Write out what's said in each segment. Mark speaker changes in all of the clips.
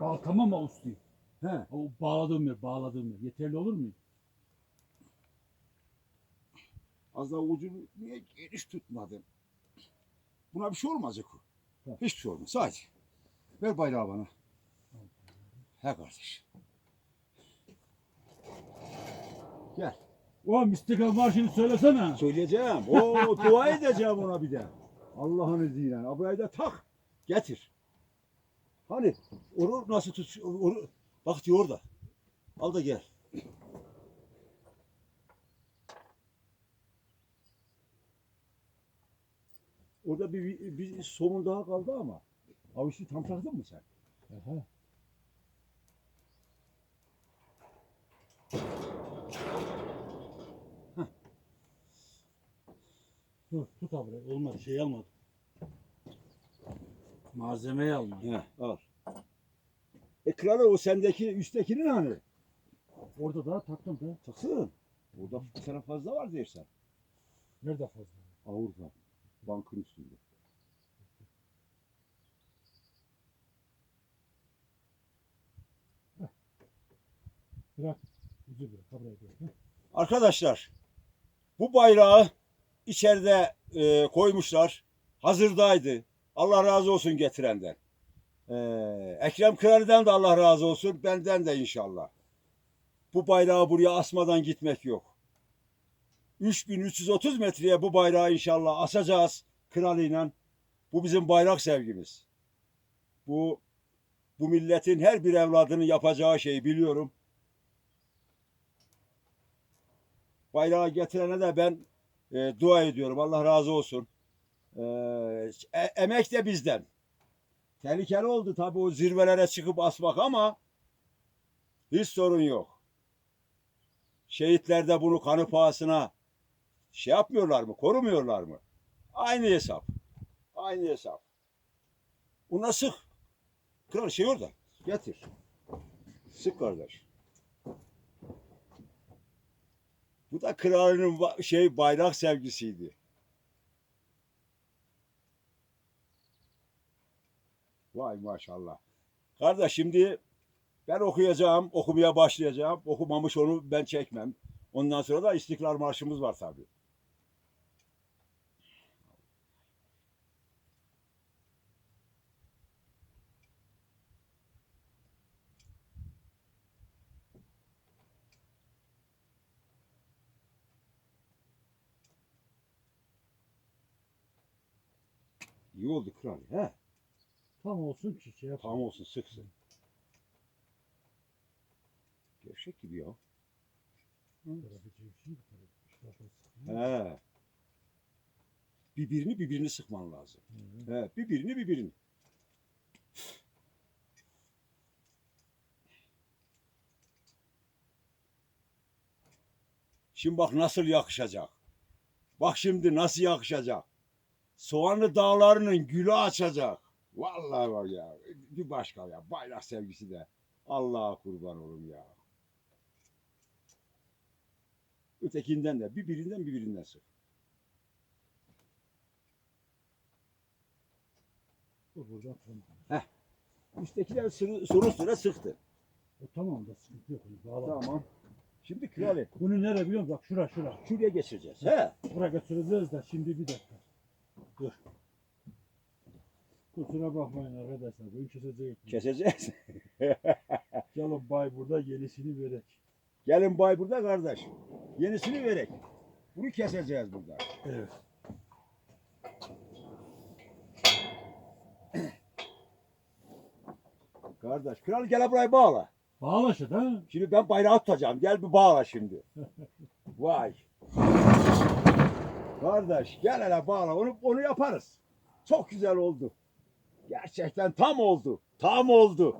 Speaker 1: Bağ, tamam usta?
Speaker 2: He.
Speaker 1: O bağladığım yer, bağladığım yer. Yeterli olur mu?
Speaker 2: Az daha ucunu niye geniş tutmadın? Buna bir şey olmaz Eko.
Speaker 1: Tamam.
Speaker 2: Hiçbir şey olmaz. Hadi. Ver bayrağı bana. He kardeş. Gel.
Speaker 1: O İstiklal Marşı'nı söylesene.
Speaker 2: Söyleyeceğim. Oo dua edeceğim ona bir de. Allah'ın izniyle. Abrayı da tak. Getir. Hani onu nasıl tut? Onu, bak diyor orada. Al da gel. Orada bir, bir, somun daha kaldı ama. Avuçlu tam taktın mı sen?
Speaker 1: Aha. Dur tut abi. Olmadı şey almadım. Malzemeyi almadım.
Speaker 2: He, al. Ekranı o sendeki üsttekinin hani.
Speaker 1: Orada da taktım da.
Speaker 2: Taksın. Orada bir tane fazla var dersen.
Speaker 1: Nerede fazla?
Speaker 2: Avrupa. Bankın üstünde.
Speaker 1: Bırak. Ucu bırak. Ha bırak.
Speaker 2: Arkadaşlar bu bayrağı içeride e, koymuşlar. Hazırdaydı. Allah razı olsun getirenden. E, Ekrem Kırar'dan da Allah razı olsun. Benden de inşallah. Bu bayrağı buraya asmadan gitmek yok. 3330 metreye bu bayrağı inşallah asacağız kralıyla. Bu bizim bayrak sevgimiz. Bu bu milletin her bir evladının yapacağı şeyi biliyorum. bayrağı getirene de ben e, dua ediyorum. Allah razı olsun. E, e- emek de bizden. Tehlikeli oldu tabii o zirvelere çıkıp asmak ama hiç sorun yok. Şehitler de bunu kanı pahasına şey yapmıyorlar mı? Korumuyorlar mı? Aynı hesap. Aynı hesap. Buna sık. Kral şey orada. Getir. Sık kardeş. Bu da kralının va- şey bayrak sevgisiydi. Vay maşallah. Kardeş şimdi ben okuyacağım, okumaya başlayacağım. Okumamış onu ben çekmem. Ondan sonra da İstiklal Marşımız var tabii. İyi oldu kral. He?
Speaker 1: Tam olsun ki şey yap.
Speaker 2: Tamam olsun sıksın. Gevşek gibi ya. He. Birbirini birbirini sıkman lazım.
Speaker 1: Hı.
Speaker 2: He, birbirini birbirini. Şimdi bak nasıl yakışacak. Bak şimdi nasıl yakışacak. Soğanlı dağlarının gülü açacak. Vallahi var ya. Bir başka ya. Bayrak sevgisi de. Allah'a kurban olun ya. Ötekinden de birbirinden birbirinden sık.
Speaker 1: Dur buradan tamam.
Speaker 2: Üsttekiler sırı, soru sıra sıktı.
Speaker 1: O tamam da sıkıntı yok. Bağla.
Speaker 2: Tamam. Şimdi kralı
Speaker 1: Bunu nereye biliyor musun? Bak şura şura.
Speaker 2: şuraya geçireceğiz. He.
Speaker 1: Buraya götüreceğiz de şimdi bir dakika. Dur. Kusura bakmayın arkadaşlar. Bunu keseceğiz.
Speaker 2: Keseceğiz.
Speaker 1: Gelin bay burada yenisini verek.
Speaker 2: Gelin bay burada kardeş. Yenisini verek. Bunu keseceğiz burada.
Speaker 1: Evet.
Speaker 2: Kardeş kral gel burayı bağla.
Speaker 1: Bağla işte ha.
Speaker 2: Şimdi ben bayrağı tutacağım. Gel bir bağla şimdi. Vay. Kardeş gel hele bağla. Onu, onu yaparız. Çok güzel oldu. Gerçekten tam oldu. Tam oldu.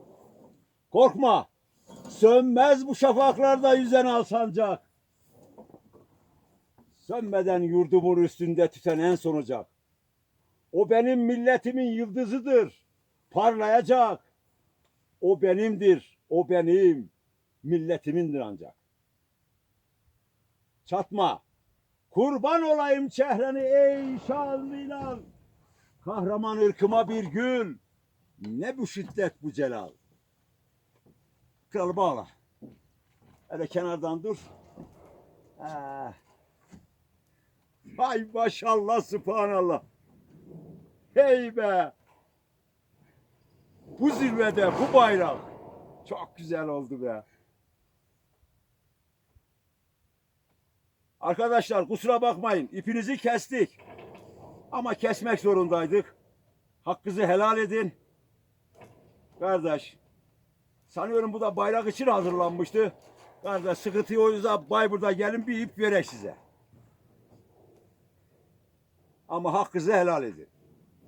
Speaker 2: Korkma. Sönmez bu şafaklarda yüzen al. Sönmeden yurdumun üstünde tüten en sonacak. O benim milletimin yıldızıdır. Parlayacak. O benimdir. O benim. Milletimindir ancak. Çatma. Kurban olayım çehreni ey şanlı ilan. Kahraman ırkıma bir gül. Ne bu şiddet bu celal. kralı bağla. Hele kenardan dur. Ha. Hay maşallah subhanallah. Hey be. Bu zirvede bu bayrak. Çok güzel oldu be. Arkadaşlar kusura bakmayın. ipinizi kestik. Ama kesmek zorundaydık. Hakkınızı helal edin. Kardeş. Sanıyorum bu da bayrak için hazırlanmıştı. Kardeş sıkıntı o yüzden Bayburt'a gelin bir ip verek size. Ama hakkınızı helal edin.